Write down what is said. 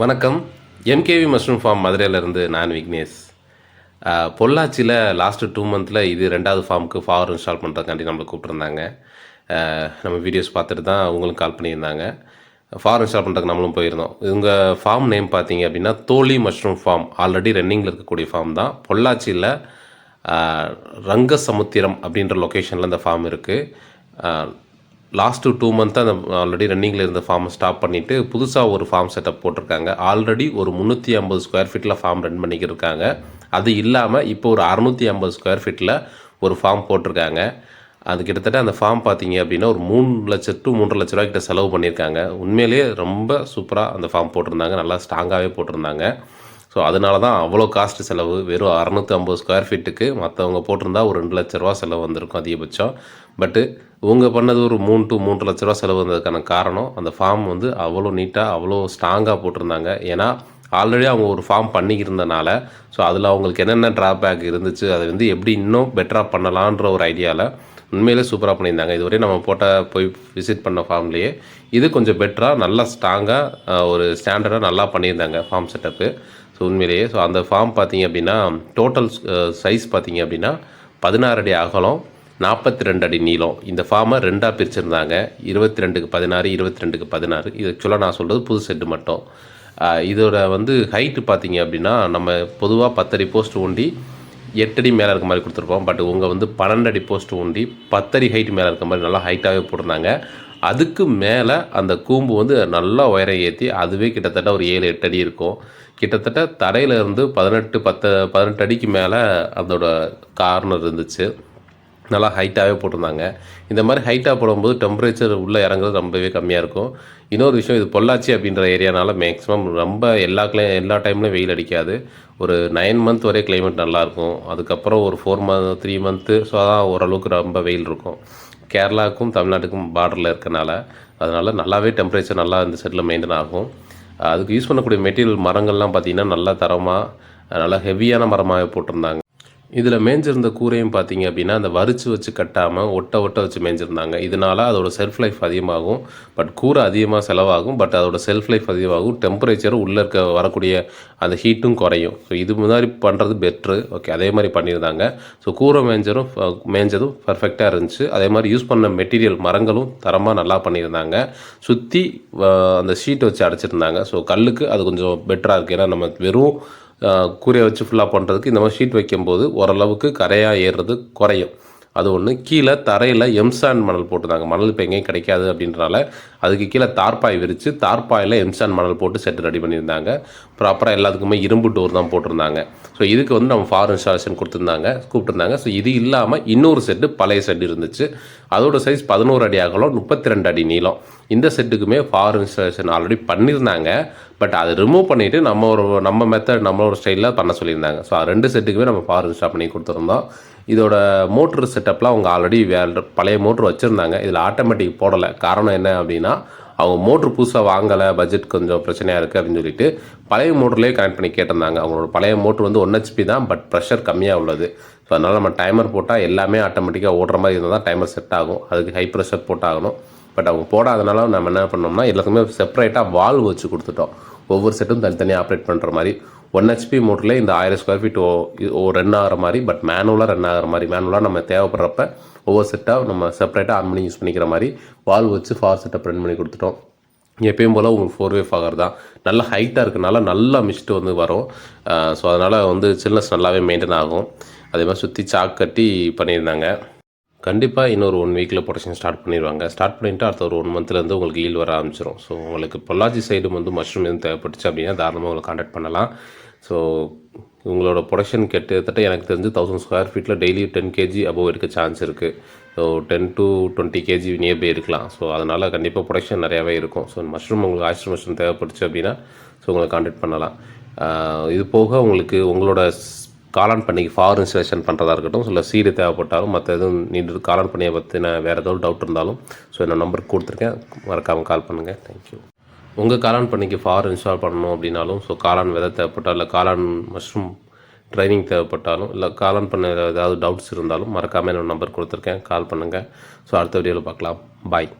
வணக்கம். MKV mushroom form மதுரையிலேருந்து நான் விக்னேஷ். பொள்ளாச்சியில் லாஸ்ட்டு டூ மந்தில் இது ரெண்டாவது ஃபார்முக்கு ஃபார் இன்ஸ்டால் பண்ணுறதுக்காண்டி நம்மளை கூப்பிட்ருந்தாங்க நம்ம வீடியோஸ் பார்த்துட்டு தான் அவங்களும் கால் பண்ணியிருந்தாங்க. ஃபார் இன்ஸ்டால் பண்ணுறதுக்கு நம்மளும் போயிருந்தோம். உங்கள் ஃபார்ம் நேம் பார்த்தீங்க அப்படின்னா தோழி மஷ்ரூம் ஃபார்ம் ஆல்ரெடி ரன்னிங்கில் இருக்கக்கூடிய ஃபார்ம் தான். பொள்ளாச்சியில் ரங்க ரங்கசமுத்திரம் அப்படின்ற லொக்கேஷனில் இந்த ஃபார்ம் இருக்குது லாஸ்ட்டு டூ மந்த்தாக அந்த ஆல்ரெடி ரன்னிங்கில் இருந்த ஃபார்மை ஸ்டாப் பண்ணிவிட்டு புதுசாக ஒரு ஃபார்ம் செட்டப் போட்டிருக்காங்க. ஆல்ரெடி ஒரு முந்நூற்றி ஐம்பது ஸ்கொயர் ஃபீட்டில் ஃபார்ம் ரன் பண்ணிக்கிருக்காங்க. அது இல்லாமல் இப்போ ஒரு அறநூற்றி ஐம்பது ஸ்கொயர் ஃபீட்டில் ஒரு ஃபார்ம் போட்டிருக்காங்க. அது கிட்டத்தட்ட அந்த ஃபார்ம் பார்த்தீங்க அப்படின்னா ஒரு மூணு லட்சம் டு மூன்றரை லட்ச ரூபாய்க்கிட்ட செலவு பண்ணியிருக்காங்க உண்மையிலேயே ரொம்ப சூப்பராக அந்த ஃபார்ம் போட்டிருந்தாங்க. நல்லா ஸ்ட்ராங்காகவே போட்டிருந்தாங்க. ஸோ அதனால தான் அவ்வளோ காஸ்ட் செலவு. வெறும் அறநூற்றி ஐம்பது ஸ்கொயர் ஃபீட்டுக்கு மற்றவங்க போட்டிருந்தா ஒரு ரெண்டு லட்ச ரூபா செலவு வந்திருக்கும் அதிகபட்சம். பட்டு இவங்க பண்ணது ஒரு மூணு டு மூன்று லட்ச ரூபா செலவு வந்ததுக்கான காரணம் அந்த ஃபார்ம் வந்து அவ்வளோ நீட்டாக அவ்வளோ ஸ்ட்ராங்காக போட்டிருந்தாங்க. ஏன்னா ஆல்ரெடி அவங்க ஒரு ஃபார்ம் பண்ணிக்கிருந்தனால ஸோ அதில் அவங்களுக்கு என்னென்ன ட்ராபேக் இருந்துச்சு அதை வந்து எப்படி இன்னும் பெட்டராக பண்ணலான்ற ஒரு ஐடியாவில் உண்மையிலே சூப்பராக பண்ணியிருந்தாங்க. இதுவரை நம்ம போட்ட போய் விசிட் பண்ண ஃபார்ம்லேயே இது கொஞ்சம் பெட்டராக நல்லா ஸ்ட்ராங்காக ஒரு ஸ்டாண்டர்டாக நல்லா பண்ணியிருந்தாங்க ஃபார்ம் செட்டப்பு ஸோ உண்மையிலேயே ஸோ அந்த ஃபார்ம் பார்த்தீங்க அப்படின்னா டோட்டல் சைஸ் பார்த்தீங்க அப்படின்னா பதினாறு அடி அகலம் நாற்பத்தி ரெண்டு அடி நீளம். இந்த ஃபார்மை ரெண்டாக பிரிச்சிருந்தாங்க. இருபத்தி ரெண்டுக்கு பதினாறு இருபத்தி ரெண்டுக்கு பதினாறு. இது ஆக்சுவலாக நான் சொல்கிறது புது செட்டு மட்டும். இதோட வந்து ஹைட்டு பார்த்தீங்க அப்படின்னா நம்ம பொதுவாக பத்தடி போஸ்ட் ஊண்டி எட்டடி மேலே இருக்க மாதிரி கொடுத்துருப்போம். பட் உங்கள் வந்து பன்னெண்டு அடி போஸ்ட் ஊண்டி பத்தடி ஹைட் மேலே இருக்க மாதிரி நல்லா ஹைட்டாகவே போட்டிருந்தாங்க. அதுக்கு மேலே அந்த கூம்பு வந்து நல்லா உயரம் ஏற்றி அதுவே கிட்டத்தட்ட ஒரு ஏழு எட்டு அடி இருக்கும். கிட்டத்தட்ட தரையில இருந்து பதினெட்டு பத்து பதினெட்டு அடிக்கு மேலே அதோட கார்னர் இருந்துச்சு. நல்லா ஹைட்டாகவே போட்டிருந்தாங்க. இந்த மாதிரி ஹைட்டாக போடும்போது டெம்பரேச்சர் உள்ளே இறங்குறது ரொம்பவே கம்மியாக இருக்கும். இன்னொரு விஷயம் இது பொள்ளாச்சி அப்படின்ற ஏரியானால மேக்ஸிமம் ரொம்ப எல்லா கிளை எல்லா டைம்லையும் வெயில் அடிக்காது. ஒரு நைன் மந்த் வரை கிளைமேட் நல்லாயிருக்கும் அதுக்கப்புறம் ஒரு four month three month so அதான் ஓரளவுக்கு ரொம்ப வெயில் இருக்கும். கேரளாவுக்கும் தமிழ்நாட்டுக்கும் பார்டரில் இருக்கனால அதனால் நல்லாவே டெம்பரேச்சர் நல்லா இந்த செட்டில் மெயின்டைன் ஆகும். அதுக்கு யூஸ் பண்ணக்கூடிய மெட்டீரியல் மரங்கள்லாம் பார்த்திங்கன்னா நல்ல தரமாக நல்லா ஹெவியான மரமாகவே போட்டிருந்தாங்க. இதில் மேய்ஞ்சிருந்த கூரையும் பார்த்தீங்க அப்படின்னா அந்த வரிச்சு வச்சு கட்டாமல் ஒட்ட ஒட்ட வச்சு மேய்ஞ்சிருந்தாங்க இதனால் அதோட செல்ஃப் லைஃப் அதிகமாகும். பட் கூரை அதிகமாக செலவாகும். பட் அதோட செல்ஃப் லைஃப் அதிகமாகும். டெம்பரேச்சரும் உள்ளே இருக்க வரக்கூடிய அந்த ஹீட்டும் குறையும். ஸோ இது மாதிரி பண்ணுறது பெட்ரு ஓகே அதே மாதிரி பண்ணியிருந்தாங்க. ஸோ கூரை மேய்ஞ்சரும் மேய்ஞ்சதும் பர்ஃபெக்டாக இருந்துச்சு. அதே மாதிரி யூஸ் பண்ண மெட்டீரியல் மரங்களும் தரமாக நல்லா பண்ணியிருந்தாங்க. சுற்றி அந்த ஷீட் வச்சு அடைச்சிருந்தாங்க. ஸோ கல்லுக்கு அது கொஞ்சம் பெட்டராக இருக்குது ஏன்னா நம்ம வெறும் கூரையை வச்சு ஃபுல்லாக பண்ணுறதுக்கு இந்த மாதிரி ஷீட் வைக்கும்போது ஓரளவுக்கு கரையாக ஏறுறது குறையும். அது ஒன்று கீழே தரையில் எம்சான் மணல் போட்டிருந்தாங்க மணல் இப்போ எங்கேயும் கிடைக்காது அப்படின்றனால அதுக்கு கீழே தார்பாய் விரித்து தார்பாயில் எம்சான் மணல் போட்டு செட்டு ரெடி பண்ணியிருந்தாங்க. ப்ராப்பராக எல்லாத்துக்குமே இரும்பு டோர் தான் போட்டிருந்தாங்க. ஸோ இதுக்கு வந்து நம்ம ஃபார் இன்ஸ்டாலேஷன் கொடுத்துருந்தாங்க. கூப்பிட்டுருந்தாங்க. ஸோ இது இல்லாமல் இன்னொரு செட்டு பழைய செட் இருந்துச்சு. அதோட சைஸ் பதினோரு அடி அகலம் முப்பத்தி ரெண்டு அடி நீளம். இந்த செட்டுக்குமே ஃபார் இன்ஸ்டாலேஷன் ஆல்ரெடி பண்ணியிருந்தாங்க. பட் அதை ரிமூவ் பண்ணிவிட்டு நம்ம ஒரு நம்ம மெத்தட் நம்மளோட ஸ்டைலில் பண்ண சொல்லியிருந்தாங்க. ஸோ ரெண்டு செட்டுக்குமே நம்ம ஃபார் இன்ஸ்டால் பண்ணி கொடுத்துருந்தோம். இதோட மோட்ரு செட்டப்லாம் அவங்க ஆல்ரெடி வேறு பழைய மோட்ரு வச்சுருந்தாங்க. இதில் ஆட்டோமேட்டிக் போடலை. காரணம் என்ன அப்படின்னா அவங்க மோட்ரு புதுசாக வாங்கலை பட்ஜெட் கொஞ்சம் பிரச்சனையாக இருக்குது அப்படின்னு சொல்லிட்டு பழைய மோட்டர்லேயே கனெக்ட் பண்ணி கேட்டிருந்தாங்க. அவங்களோட பழைய மோட்ரு வந்து ஒன் ஹெச்பி தான் பட் ப்ரெஷர் கம்மியாக உள்ளது. ஸோ அதனால் நம்ம டைமர் போட்டால் எல்லாமே ஆட்டோமேட்டிக்காக ஓடுற மாதிரி இருந்தால் தான் டைமர் செட் ஆகும். அதுக்கு ஹை ப்ரெஷர் போட்டாகணும். பட் அவங்க போடாதனால நம்ம என்ன பண்ணோம்னா எல்லாத்துக்குமே செப்பரேட்டாக வால்வ் வச்சு கொடுத்துட்டோம். ஒவ்வொரு செட்டும் தனித்தனியாக ஆப்ரேட் பண்ணுற மாதிரி. ஒன் ஹெச்பி மோட்டரில் இந்த ஆயிரம் ஸ்கொயர் ஃபீட் ஓ ஓ ரன் ஆகிற மாதிரி பட் மேனுவலாக ரன் ஆகிற மாதிரி மேனுவலாக நம்ம தேவைப்படுறப்ப ஒவ்வொரு செட்டாக நம்ம செப்பரேட்டாக ஆன் பண்ணி யூஸ் பண்ணிக்கிற மாதிரி வால் வச்சு ஃபார் செட்டப் ரன் பண்ணி கொடுத்துட்டோம். எப்பயும் போல் உங்களுக்கு ஃபோர் வே ஃபாகர் தான். நல்ல ஹைட்டாக இருக்கனால நல்லா மிஸ்ட்டு வந்து வரும். ஸோ அதனால் வந்து சில்னஸ் நல்லாவே மெயின்டைன் ஆகும். அதே மாதிரி சுற்றி சாக் கட்டி பண்ணியிருந்தாங்க. கண்டிப்பாக இன்னொரு ஒன் வீக்கில் ப்ரொடக்ஷன் ஸ்டார்ட் பண்ணிடுவாங்க. ஸ்டார்ட் பண்ணிவிட்டு அடுத்த ஒரு ஒன் மந்த்லேருந்து உங்களுக்கு ஈல் வர ஆரம்பிச்சிடும் ஸோ உங்களுக்கு பொள்ளாச்சி சைடு வந்து மஷ்ரூம் எதுவும் தேவைப்பட்டுச்சு அப்படின்னா தாராளமாக உங்களை காண்டாக்ட் பண்ணலாம். ஸோ உங்களோட ப்ரொடக்ஷன் கிட்டத்தட்ட எனக்கு தெரிஞ்சு தௌசண்ட் ஸ்கொயர் ஃபீட்டில் டெய்லி டென் கேஜி அபோவ் இருக்க சான்ஸ் இருக்குது so ten to twenty KG nearby இருக்கலாம். ஸோ அதனால் கண்டிப்பாக ப்ரொடக்ஷன் நிறையாவே இருக்கும். ஸோ மஷ்ரூம் உங்களுக்கு ஆயிஸ்டர் மஷ்ரூம் தேவைப்பட்டுச்சு அப்படின்னா ஸோ உங்களை காண்டாக்ட் பண்ணலாம். இது போக உங்களுக்கு உங்களோட காலான் காளான் பண்ணிக்கு ஃபார் இன்ஸ்டாலேஷன் பண்ணுறதா இருக்கட்டும் இல்லை சீடு தேவைப்பட்டாலும் மற்ற எதுவும் நீண்டு காளான் பண்ணியை பற்றின வேறு ஏதாவது டவுட் இருந்தாலும் ஸோ என்னோட நம்பருக்கு கொடுத்துருக்கேன். மறக்காமல் கால் பண்ணுங்கள் தேங்க்யூ உங்கள் காளான் பண்ணிக்கு ஃபார் இன்ஸ்டால் பண்ணணும் அப்படின்னாலும் ஸோ காளான் விதை தேவைப்பட்டால் இல்லை காளான் மஷ்ரூம் ட்ரைனிங் தேவைப்பட்டாலும் இல்லை காளான் பண்ண ஏதாவது டவுட்ஸ் இருந்தாலும் மறக்காமல் என்னோட நம்பர் கொடுத்துருக்கேன். கால் பண்ணுங்கள் ஸோ அடுத்த வீடியோவில் பார்க்கலாம். பாய்